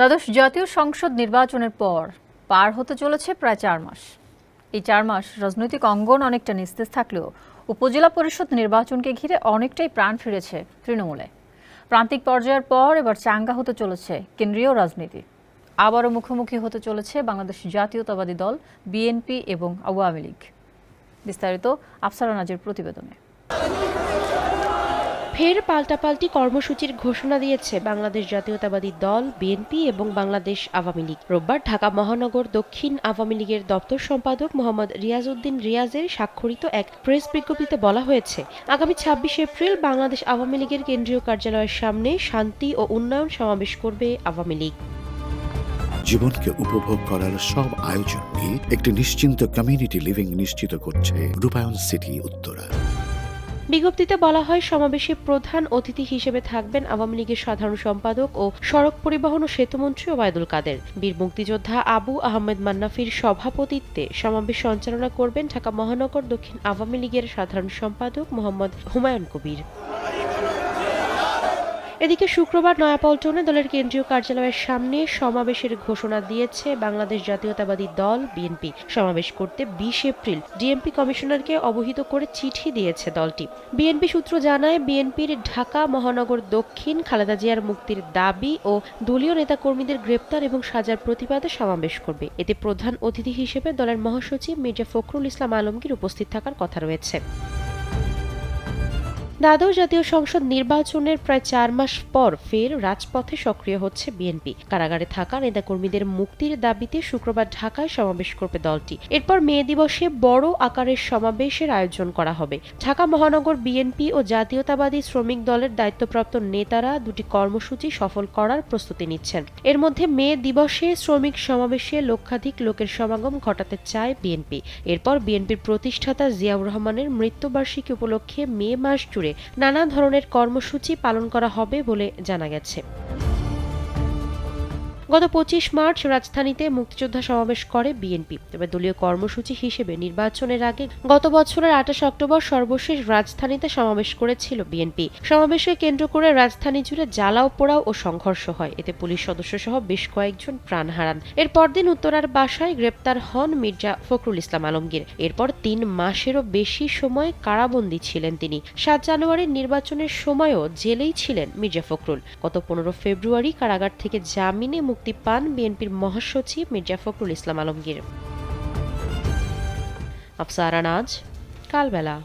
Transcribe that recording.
দ্বাদশ জাতীয় সংসদ নির্বাচনের পর পার হতে চলেছে প্রায় চার মাস। এই চার মাস রাজনৈতিক অঙ্গন অনেকটা নিস্তেজ থাকলেও উপজেলা পরিষদ নির্বাচনকে ঘিরে অনেকটাই প্রাণ ফিরেছে তৃণমূলে। প্রান্তিক পর্যায়ের পর এবার চাঙ্গা হতে চলেছে কেন্দ্রীয় রাজনীতি। আবারও মুখোমুখি হতে চলেছে বাংলাদেশ জাতীয়তাবাদী দল, বিএনপি এবং আওয়ামী লীগ। বিস্তারিত আফসারা নাজের প্রতিবেদনে। ফের পাল্টাপাল্টি কর্মসূচির ঘোষণা দিয়েছে বাংলাদেশ জাতীয়তাবাদী দল, বিএনপি এবং বাংলাদেশ আওয়ামী লীগ। রোববার ঢাকা মহানগর দক্ষিণ আওয়ামী লীগের দপ্তর সম্পাদক মোহাম্মদ রিয়াজউদ্দিন রিয়াজের স্বাক্ষরিত এক প্রেস বিজ্ঞপ্তিতে বলা হয়েছে, আগামী ছাব্বিশ এপ্রিল বাংলাদেশ আওয়ামী লীগের কেন্দ্রীয় কার্যালয়ের সামনে শান্তি ও উন্নয়ন সমাবেশ করবে আওয়ামী লীগ। জীবনকে উপভোগ করার সব আয়োজনকে একটি নিশ্চিন্ত কমিউনিটি লিভিং নিশ্চিত করছে রূপায়ণ সিটি উত্তরা। বিজ্ঞপ্তিতে বলা হয়, সমাবেশে প্রধান অতিথি হিসেবে থাকবেন আওয়ামী লীগের সাধারণ সম্পাদক ও সড়ক পরিবহন ও সেতুমন্ত্রী ওবায়দুল কাদের। বীর মুক্তিযোদ্ধা আবু আহমেদ মান্নাফির সভাপতিত্বে সমাবেশ সঞ্চালনা করবেন ঢাকা মহানগর দক্ষিণ আওয়ামী লীগের সাধারণ সম্পাদক মোহাম্মদ হুমায়ুন কবির। এদিকে শুক্রবার নয়াপল্টনে দলের কেন্দ্রীয় কার্যালয়ের সামনে সমাবেশের ঘোষণা দিয়েছে বাংলাদেশ জাতীয়তাবাদী দল, বিএনপি। সমাবেশ করতে বিশ এপ্রিল ডিএমপি কমিশনারকে অবহিত করে চিঠি দিয়েছে দলটি। বিএনপি সূত্র জানায়, বিএনপির ঢাকা, মহানগর দক্ষিণ, খালেদা জিয়ার মুক্তির দাবি ও দলীয় নেতাকর্মীদের গ্রেপ্তার এবং সাজার প্রতিবাদে সমাবেশ করবে। এতে প্রধান অতিথি হিসেবে দলের মহাসচিব মির্জা ফখরুল ইসলাম আলমগীর উপস্থিত থাকার কথা রয়েছে। দ্বাদশ জাতীয় সংসদ নির্বাচনের প্রায় চার মাস পর ফের রাজপথে সক্রিয় হচ্ছে বিএনপি। কারাগারে থাকা নেতাকর্মীদের মুক্তির দাবিতে শুক্রবার ঢাকায় সমাবেশ করবে দলটি। এরপর মে দিবসে বড় আকারের সমাবেশের আয়োজন করা হবে। ঢাকা মহানগর বিএনপি ও জাতীয়তাবাদী শ্রমিক দলের দায়িত্বপ্রাপ্ত নেতারা দুটি কর্মসূচি সফল করার প্রস্তুতি নিচ্ছেন। এর মধ্যে মে দিবসে শ্রমিক সমাবেশে লক্ষাধিক লোকের সমাগম ঘটাতে চায় বিএনপি। এরপর বিএনপির প্রতিষ্ঠাতা জিয়াউর রহমানের মৃত্যুবার্ষিকী উপলক্ষে মে মাস জুড়ে নানা ধরনের কর্মসূচি পালন করা হবে বলে জানা গেছে। গত পঁচিশ মার্চ রাজধানীতে মুক্তিযোদ্ধা সমাবেশ করে বিএনপি। তবে দলীয় কর্মসূচি হিসেবে নির্বাচনের আগে গত বছরের আঠাশ অক্টোবর সর্বশেষ রাজধানীতে সমাবেশ করেছিল বিএনপি। সমাবেশকে কেন্দ্র করে রাজধানী জুড়ে জ্বালাও পোড়াও ও সংঘর্ষ হয়। এতে পুলিশ সদস্য সহ বেশ কয়েকজন প্রাণ হারান। এর পরদিন উত্তরার বাসায় গ্রেপ্তার হন মির্জা ফখরুল ইসলাম আলমগীর। এরপর তিন মাসেরও বেশি সময় কারাবন্দী ছিলেন তিনি। সাত জানুয়ারির নির্বাচনের সময়ও জেলেই ছিলেন মির্জা ফখরুল। গত পনেরো ফেব্রুয়ারি কারাগার থেকে জামিনে মুক্তি পান বিএনপির মহাসচিব মির্জা ফখরুল ইসলাম আলমগীর। আফসারা আজ কালবেলা।